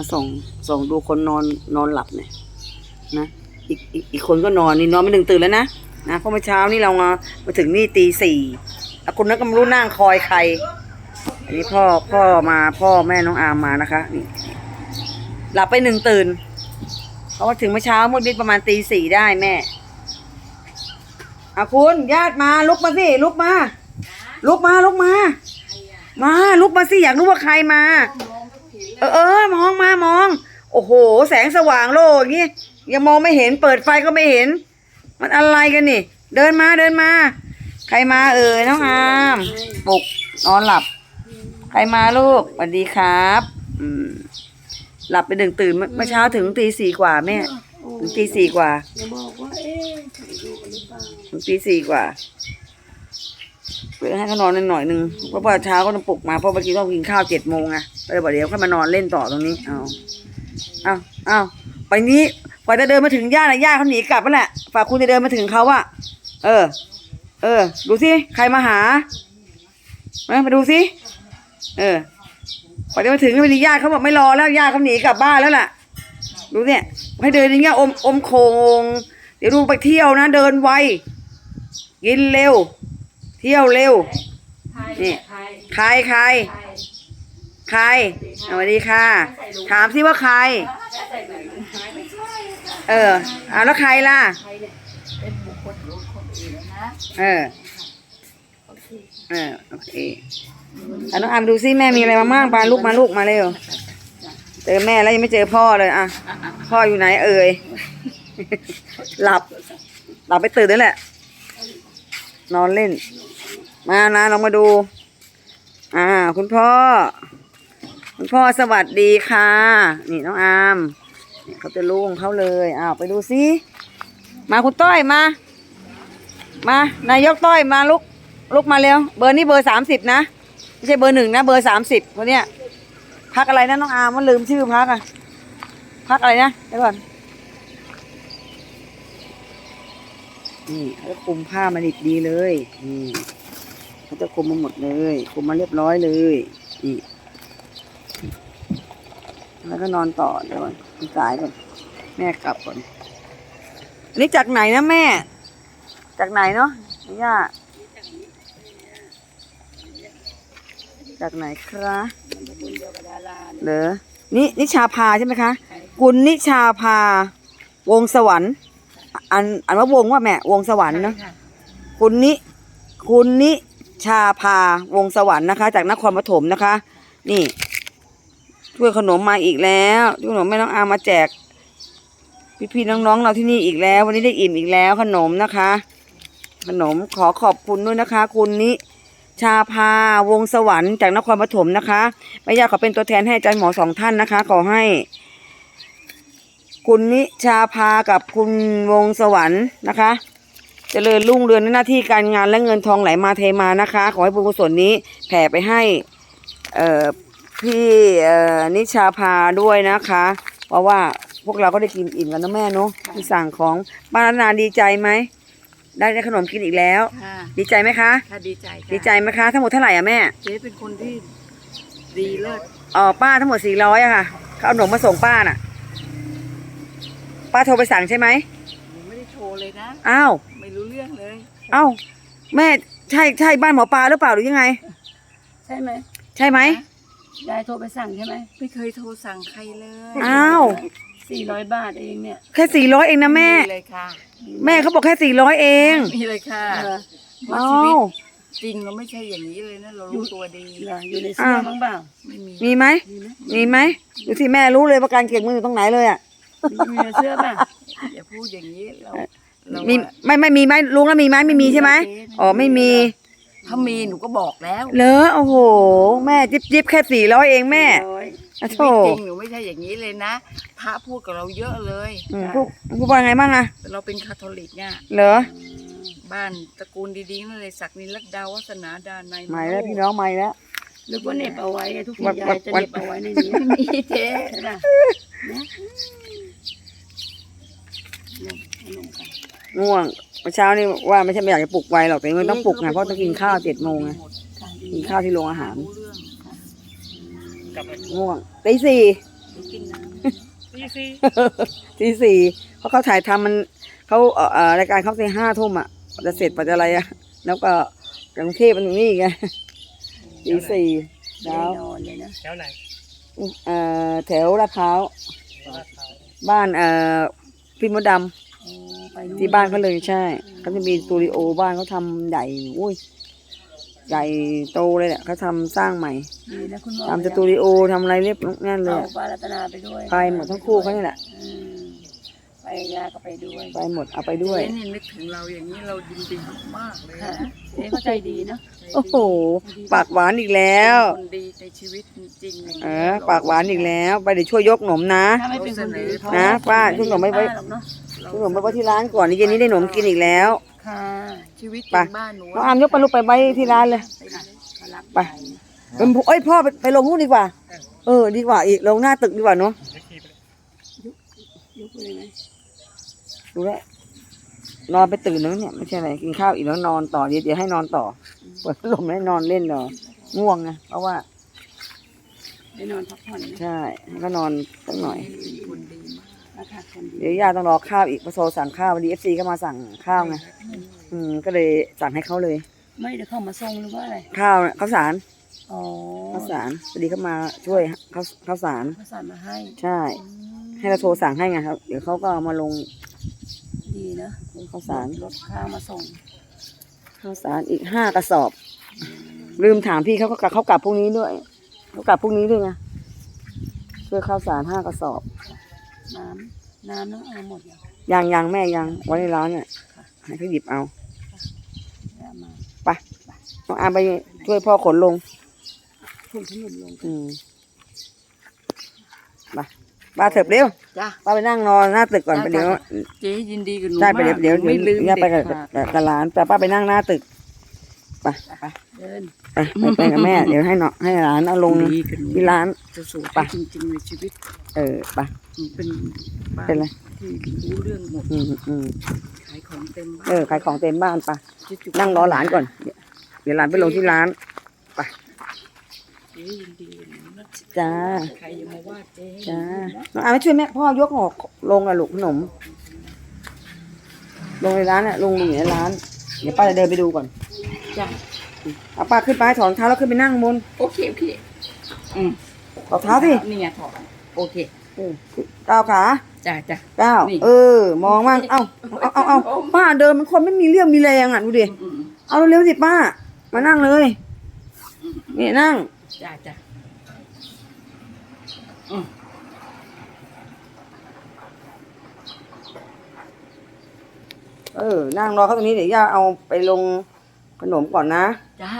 มาส่งส่งดูคนนอนนอนหลับเนี่ยนะอีกอีกอีกคนก็นอนนี่นอนไม่ถึงตื่นแล้วนะนะเพราะเมื่อเช้านี่เรามามาถึงนี่ตีสี่อะคนนั้นก็ไม่รู้นั่งคอยใคร อันนี้พ่อพ่อมาพ่อแม่น้องอามมานะคะนี่หลับไปหนึ่งตื่น เพราะว่าถึงเมื่อเช้ามืดนิดประมาณตีสี่ได้แม่อาคุณญาติมาลุกมาสิลุกมา ลุกมาลุกมา มาลุกมาสิอยากรู้ว่าใครมา เออเออมองมามอง โอ้โห แสงสว่างโลกอย่างนี้ยังมองไม่เห็น เปิดไฟก็ไม่เห็น มันอะไรกันนี่ เดินมาเดินมา ใครมาเอ่ยน้องอามปลุกนอนหลับ ใครมาลูกสวัสดีครับอืมหลับไปดึงตื่นเมื่อเมื่อเช้าถึงตีสี่กว่าแม่ถึงตีสี่กว่าอย่าบอกว่าเอ๊ะอยู่กันหรือเปล่าถึงตีสี่กว่าเพื่อให้เขานอนหน่อยหนึ่งเพราะว่าเช้าก็ต้องปลุกมาเพราะเมื่อกี้ต้องกินข้าวเจ็ดโมงไง ก็เลยบอกเดี๋ยวค่อยมานอนเล่นต่อตรงนี้เอาเอาเอาไปนี้กว่าจะเดินมาถึงย่าน่ะย่าเขาหนีกลับแล้วแหละฝากคุณจะเดินมาถึงเขาอะเออ เออ ดูสิใครมาหามามาดูสิเออพอจะมาถึงก็มีญาติเขาบอกไม่รอแล้วญาติเขาหนีกลับบ้านแล้วล่ะ ดูเนี่ยให้เดินอย่างเงี้ยอมอมโคง เดี๋ยวดูไปเที่ยวนะ เดินไวกินเร็ว เที่ยวเร็วนี่ใครใคร ใครสวัสดีค่ะ ถามสิว่าใคร เอออ่าแล้วใครล่ะเออเออเออโอเคอะน้องอามดูซิแม่มีอะไรมาบ้างปาลูกมาลูกมาเร็วเจอแม่แล้วยังไม่เจอพ่อเลยอะพ่ออยู่ไหนเอ่ยหลับหลับไปตื่นแล้วแหละ นอนเล่น มานะลองมาดู อ่า คุณพ่อ คุณพ่อสวัสดีค่ะ นี่น้องอามนี่เขาจะลูกของเขาเลยอ้าวไปดูซิมาคุณต้อยมา มานายกต้อยมาลุกลุกมาเร็วเบอร์นี้เบอร์สามสิบนะไม่ใช่เบอร์หนึ่งนะเบอร์สามสิบคนเนี้ยพักอะไรนะน้องอามมันลืมชื่อพักอะพักอะไรนะเดี๋ยวก่อนนี่เขาจะคุมผ้ามาดิบดีเลยนี่เขาจะคุมมาหมดเลยคุมมาเรียบร้อยเลยนี่ แล้วก็นอนต่อเดี๋ยวก่อนสายก่อนแม่กลับก่อนอันนี้จากไหนนะแม่ จากไหนเนาะย่าจากไหนครับเหรอนี่นิชาพาใช่ไหมคะกุลนิชาพาวงสวรรค์ อันอันว่าวงว่าแม่ วงสวรรค์เนาะคุณนิคุณนิชาพาวงสวรรค์นะคะ จากนครปฐมนะคะ นี่ ช่วยขนมมาอีกแล้วช่วยขนมแม่น้องอามาแจก พี่ๆน้องๆเราที่นี่อีกแล้ว วันนี้ได้อิ่มอีกแล้วขนมนะคะ ขนมขอขอบคุณด้วยนะคะ คุณนิชาพาวงสวรรค์จากนครปฐมนะคะแม่ย่าขอเป็นตัวแทนให้อาจารย์หมอสองท่านนะคะ ขอให้ คุณนิชาพากับคุณวงสวรรค์นะคะเจริญรุ่งเรืองในหน้าที่การงานและเงินทองไหลมาเทมานะคะ ขอให้บุญกุศลนี้แผ่ไปให้ เอ่อ พี่เอ่อนิชาพาด้วยนะคะ เพราะว่าพวกเราก็ได้กินอิ่มกันนะแม่เนาะที่สั่งของป้ารัตนาดีใจไหมได้ได้ขนมกินอีกแล้ว ค่ะดีใจไหมคะ ค่ะดีใจค่ะดีใจไหมคะทั้งหมดเท่าไหร่อะแม่เจ๊เป็นคนที่ดีเลิศอ๋อป้าทั้งหมดสี่ร้อยอะค่ะเขาเอาขนมมาส่งป้าน่ะ ป้าโทรไปสั่งใช่ไหมหนูไม่ได้โชว์เลยนะ อ้าว ไม่รู้เรื่องเลยเอ้าแม่ใช่ใช่บ้านหมอปลาหรือเปล่าหรือยังไง ใช่ไหมใช่ไหม ยายโทรไปสั่งใช่ไหมไม่เคยโทรสั่งใครเลยอ้าว สี่ร้อยบาทเองเนี่ยแค่สี่ร้อยเองนะแม่ เลยค่ะแม่เขาบอกแค่สี่ร้อยเองมีเลยค่ะเหรอเพราะอ้าชีวิตวจริงเราไม่ใช่อย่างนี้เลยนะเรารู้ตัวดีเหรออยู่ในเสื้อบ้างเปล่าไม่มีมีไหมมีไหมมีไหมดูสิแม่รู้เลยว่าการเก็บมืออยู่ตรงไหนเลยอะมีในเสื้อป่ะอย่าพูดอย่างนี้เราเรามีอะไม่ไม่มีไหมลุงแล้วมีไหมไม่มีใช่ไหมอ๋อไม่มี ถ้ามีหนูก็บอกแล้วเหรอโอ้โห แม่จิบจิบแค่สี่ร้อยเองแม่ร้อยอะชีโถวิตจริงหนูไม่ใช่อย่างนี้เลยนะพระพูดกับเราเยอะเลยอืมพูดพูดว่าไงบ้างอะแต่เราเป็นคาทอลิกเนี่ยเหรอบ้านตระกูลดีๆนั่นเลยศักดินลักดาวัฒนาดานในยไม่แล้วพี่น้องไม่แล้วหรือว่าเหน็บเอาไว้อะทุกทีวัดยาวัยดจะวัเหดน็บเอาไว้ในนี้มีเจ๊ใช่ป่ะนะเนี่ยขนมกัน ง่วงเมื่อเช้านี่ว่าไม่ใช่ไม่อยากจะปลุกไวหรอกแต่มันต้องปลุกไงเพราะต้องกินข้าวเจ็ดโมงไงค่ะดีกินข้าวที่โรงอาหารรู้เรื่องกลับมาง่วงตีสี่กินน้ตีสี่ตีสี่เพราะเขาถ่ายทำมันเขาเอ่อเอ่อรายการเขาตีห้าทุ่มอะจะเสร็จปัจจะอะไรอะ แล้วก็กรุงเทพมันอยู่นี่ไงตีสี่ไม่แล้ได้วนอนเลยนะแถวไหนเอ่อแถวลาดพร้าวลาดพร้าวบ้านเอ่อพี่มดดโอ้ไปำ ที่บ้านเขาเลยใช่เขาจะมีสตูดิโอบ้านเขาทำใหญ่อุ้ยใหญ่โตเลยแหละเขาทำสร้างใหม่ดีนะคุณหมอทำสตูดิโอทำอะไรเรียบนั่นเลยเอาอะปลารัตนาไปด้วยไปหมดทั้งคู่เขานี่แหละอืมไปยาก็ไปด้วยไปหมดเอาไปด้วยเจ๊นี่นึกถึงเราอย่างนี้เรายินดีมากเลยค่ะนะเจ๊ก็ใจดีเนาะโอ้โห ปากหวานอีกแล้วเป็นคนดีในชีวิตจริงๆย่งเอนี้อปากหวานอีกแล้ว ไปเดี๋ยวช่วยยกหนมนะถ้าไม่เป็นคนดีเขานะป้าช่วยหน่อยไม่ไว้ ป้าหรอกเนาะช่วยหนมไปไว้ที่ร้านก่อนนี่เย็นนี้ได้หนมกินอีกแล้ว ค่ะ ชีวิตจไปริงบ้านหนูน้องอามยกไปลูกไปไว้ที่ร้านเลยเขารับไป เป็นผู้เอ้ยพ่อไปไปลงนู่นดีกว่า เออ ดีกว่าอีกลงหน้าตึกดีกว่าเนาะยกเลยไหมดูแลวนอนไปตื่นแล้วเนี่ยไม่ใช่อะไรกินข้าวอีกแล้วนอนต่อเดี๋ยวเดี๋ยวให้นอนต่อเปิดพัดลมให้นอนเล่นเนาะง่วงไงเพราะว่า ได้นอนพักผ่อนนะใช่ให้ก็นอนสักหน่อยเป็นคนดี มากราคาคนดีเดี๋ยวย่าต้องรอข้าวอีกพอโซสั่งข้าววันนี้เอฟซีก็มาสั่งข้าวไงอืมก็เลยสั่งให้เขาเลย ไม่ได้เข้ามาส่งหรือว่าอะไร ข้าวน่ะข้าวสารอ๋อข้าวสารพอดีเขามาช่วยข้าวข้าวสารเขาสั่งมาให้ใช่ให้เราโทรสั่งให้ไงครับ เดี๋ยวเขาก็เอามาลงดีนะข้าวสารรถข้าวมาส่งข้าวสารอีกห้ากระสอบ ลืมถามพี่เขาก็กลับเขากลับพรุ่งนี้ด้วยเขากลับพรุ่งนี้ด้วยไงช่วยข้าวสารห้ากระสอบน้ำ น้ำน้องเอาหมดเหรอยังยังแม่ยังไว้ในร้านเนี่ยให้เขาหยิบเอาเอามาไปน้องอามไปช่วยพ่อขนลงถุงขนมลงอืมไปป้าเถิบเร็วจ้ะ ป้าไปนั่งรอหน้าตึกก่อนได้ไปเดี๋ยวจ้ะเจ๊ยินดีกับหนูใช่มากไปเดี๋ยวเดี๋ยวเดี๋ยวไม่ลืมย่าไปกับเด็ดขาด กับกับร้านแต่ป้าไปนั่งหน้าตึก ไปไปเดินไปไปไปกับแม่ เดี๋ยวให้เนาะให้ร้านเอาลงดีกับหนูที่ร้านจะสูงไปจริงๆในชีวิต เออไปหนูเป็นบ้าเป็นไรที่รู้เรื่องหมดอืมอืมขายของเต็มบ้านเออขายของเต็มบ้านไปจุดๆนั่งรอหลานก่อนเดี๋ยวเดี๋ยวหลานไปลงที่ร้านเจ๊ยินดีกับหนูนะจ้าใครยังมาว่าเจ๊ให้จ้าน้องอาไม่ช่วยแม่พ่อยกหอกลงอะลูกขนม ลงในร้านอะลงอยู่ในร้าน เดี๋ยวป้าจะเดินไปดูก่อน จ้ะเอาป้าขึ้นไปถอดรองเท้าแล้วขึ้นไปนั่งบนโอเคโอเคอืมถอดเท้าสินี่ไงถอดโอเคเออก้าวขาจ้ะจ้ะก้าวนี่เออ มองมั่งเอ้าเอาเอาเอาเอาป้าเดินมันคนไม่มีเรี่ยวมีแรงอะดูดิอืมเอาเร็วๆสิป้า มานั่งเลยนี่นั่งจ้ะจ้ะอืมเออ นั่งรอเขาตรงนี้เดี๋ยวย่าเอาไปลง ขนมก่อนนะ จ้า